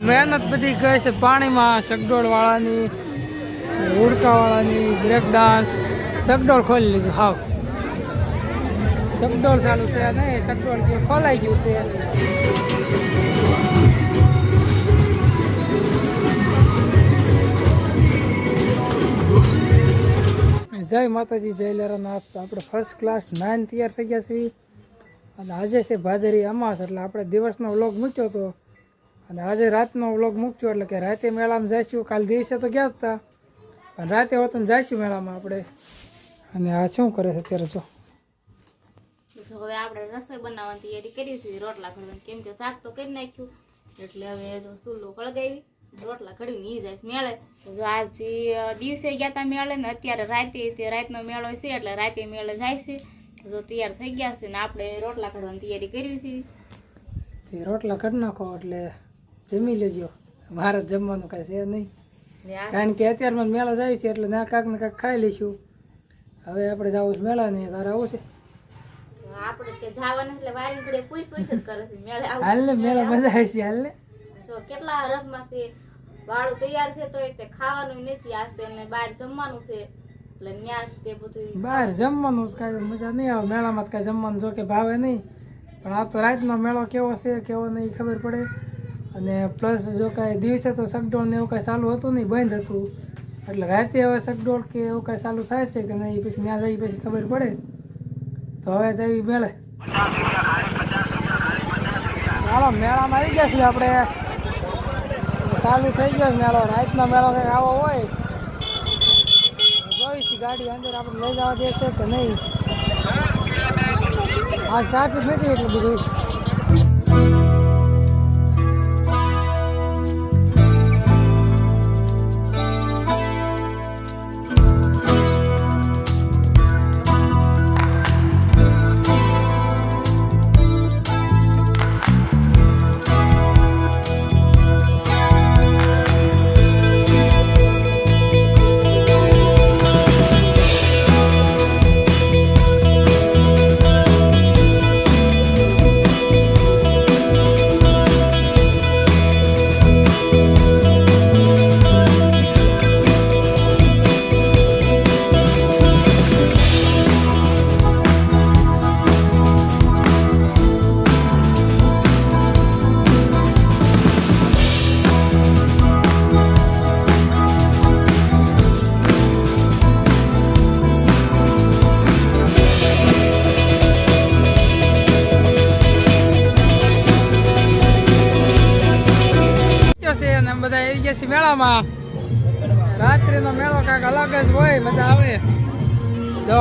મહેનત બધી કહે છે. પાણીમાં સગડોળ વાળાની ઉડકા વાળાની બ્રેક ડાન્સ સગડોળ ખોલી લીધું, હાવ. સગડોળ ચાલુ છે નહીં, સગડોળ ખોલાઈ ગયું છે. જય માતાજી, જય લેરાનાથ. આપણે ફર્સ્ટ ક્લાસ નાઇન તૈયાર થઈ ગયા છીએ. અને આજે છે ભાદરી અમાસ, એટલે આપણે દિવસનો વ્લોગ મૂક્યો હતો અને આજે રાતનો વ્લોગ મૂક્યો એટલે કે રાતે મેળામાં જઈશું. કાલ દિવસે તો ગયા હતા પણ રાતે હોતું જઈશું મેળામાં આપણે. અને આ શું કરે છે અત્યારે જો. જો હવે આપણે રસોઈ બનાવવાની તૈયારી કરી છે રોટલા ઘડવાની કેમ કે શાક તો કરી નાખ્યું. એટલે હવે જો ચૂલો કળગાવી રોટલા ઘડીને એ જાય મેળે. તો જો આજ દિવસે ગયા તા મેળે ને અત્યારે રાતે તે રાતનો મેળો છે એટલે રાતે મેળે જાય છે. જો તૈયાર થઈ ગયા છે ને આપણે રોટલા ઘડવાની તૈયારી કરી છે. રોટલા કરી નાખો એટલે જમી લેજો. મારે જમવાનું કાંઈ છે નહીં. કારણ કે અત્યારમાં મેળા જાય છે એટલે ના કાંક ને કાંક ખાઈ લઈશું. હવે આપણે જવું છે મેળા ને તારે આવું છે? હાલ ને મેળા મજા આવે છે હાલ ને? કેટલા રસમાં છે વાળું તૈયાર છે તો તે ખાવાનું નથી. આજ તો એને બહાર જમવાનું છે. એટલે ન્યાસ તે બધું બહાર જમવાનું જ કાંઈ મજા નહીં આવે. મેળામાં કાંઈ જમવાનું જો કે ભાવે નહીં. પણ આ તો રાતનો મેળો કેવો છે કેવો નહીં ખબર પડે. અને પ્લસ જો કાંઈ દિવસે તો સગડોળ ને એવું કાંઈ ચાલુ હતું નહીં, બંધ હતું. એટલે રાતે હવે સગડોળ કે એવું કાંઈ ચાલુ થાય છે કે નહીં પછી ત્યાં જઈ પછી ખબર પડે. તો હવે જઈ મેળે. ચાલો મેળામાં આવી ગયા છીએ આપણે. ચાલુ થઈ ગયો છે મેળો. રાતનો મેળો કંઈક આવો હોય. જોઈશું ગાડી અંદર આપણે લઈ જવા દેશે કે નહીં? આ ટ્રાફિક નથી એટલું બધું. છે અને બધા આવી ગયા છે મેળામાં રાત્રિનો મેળો કાંઈક અલગ જ હોય મજા આવે જો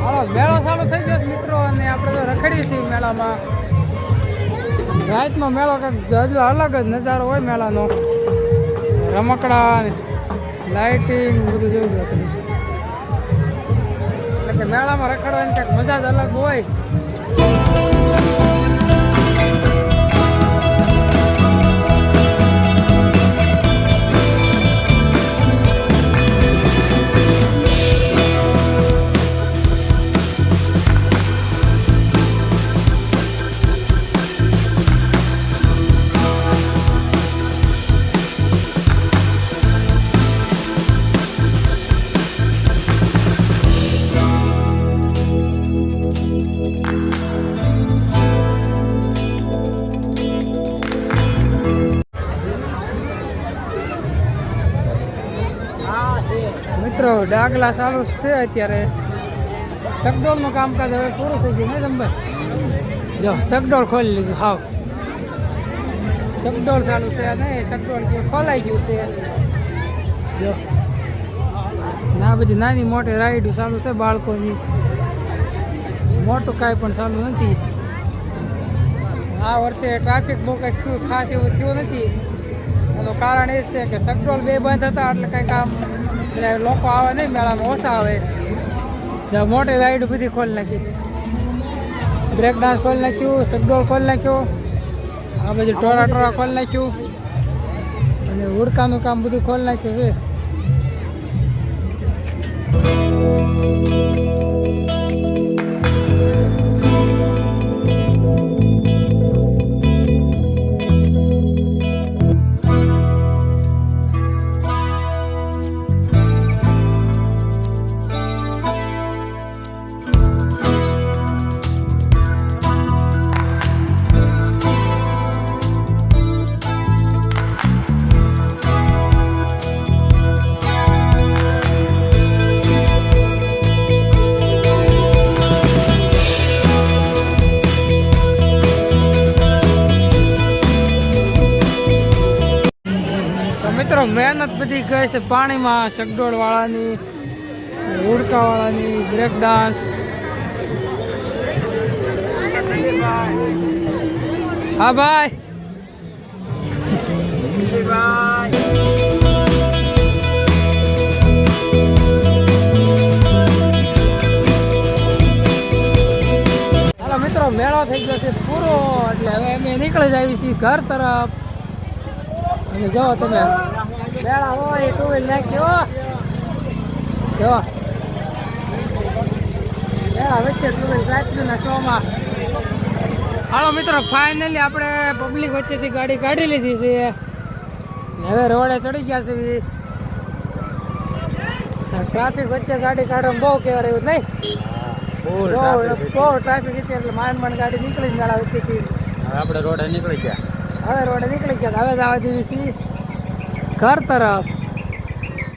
હાલો મેળો ચાલુ થઈ ગયો છે મિત્રો અને આપણે તો રખડીએ છીએ મેળામાં રાતનો મેળો કંઈક અલગ જ નજારો હોય મેળાનો. રમકડા લાઇટિંગ બધું જેવું જ હતું એટલે કે મેળામાં રખડવાની કંઈક મજા જ અલગ હોય. મિત્રો, ડાગલા ચાલુ છે અત્યારે. સગડોળનું કામકાજ હવે પૂરું થઈ ગયું ને જંબર જો, સગડોળ ખોલી લીધું, હાવ. સગડોળ ચાલુ છે નહીં, સગડોળ ખોલાઈ ગયું છે. જો. ના બધી નાની મોટી રાઈડ ચાલુ છે બાળકોની. મોટું કાંઈ પણ ચાલુ નથી. આ વર્ષે ટ્રાફિક બહુ કંઈક થયું, ખાસ એવું થયું નથી. એનું કારણ એ છે કે સગડોળ બે બંધ હતા, એટલે કંઈક આમ એટલે લોકો આવે નહીં, મેળામાં ઓછા આવે. મોટી રાઈડ બધી ખોલી નાખી. બ્રેક ડાન્સ ખોલી નાખ્યું સગડોળ ખોલી નાખ્યો. આ બધું ટોરા ટોરા ખોલી નાખ્યું. અને ઉડકાનું કામ બધું ખોલી નાખ્યું છે. મિત્રો, મહેનત બધી કહે છે. પાણીમાં ચકડોળ વાળાની ઉડકા વાળાની બ્રેક ડાન્સ હા, ભાઈ. મિત્રો, મેળો થઈ ગયો છે પૂરો. એટલે હવે અમે નીકળી જઈએ છીએ ઘર તરફ. અને જો તમે બેળા હોય ટુ વ્હીલ નાખ્યો. જો. બેળા વચ્ચે ટુ વ્હીલ રાત્રિના શોમાં. હાલો મિત્રો ફાઇનલી આપણે પબ્લિક વચ્ચેથી ગાડી કાઢી લીધી છે. હવે રોડે ચડી ગયા છે ટ્રાફિક વચ્ચે ગાડી કાઢવામાં બહુ કહેવાય એવું નહીં? બહુ ટ્રાફિક એટલે માંડ માંડ ગાડી નીકળી ગાડા વચ્ચેથી. આપણે રોડે નીકળી ગયા. હવે રોડે નીકળી ગયા. હવે જવા દેવી છીએ. ઘર તરફ.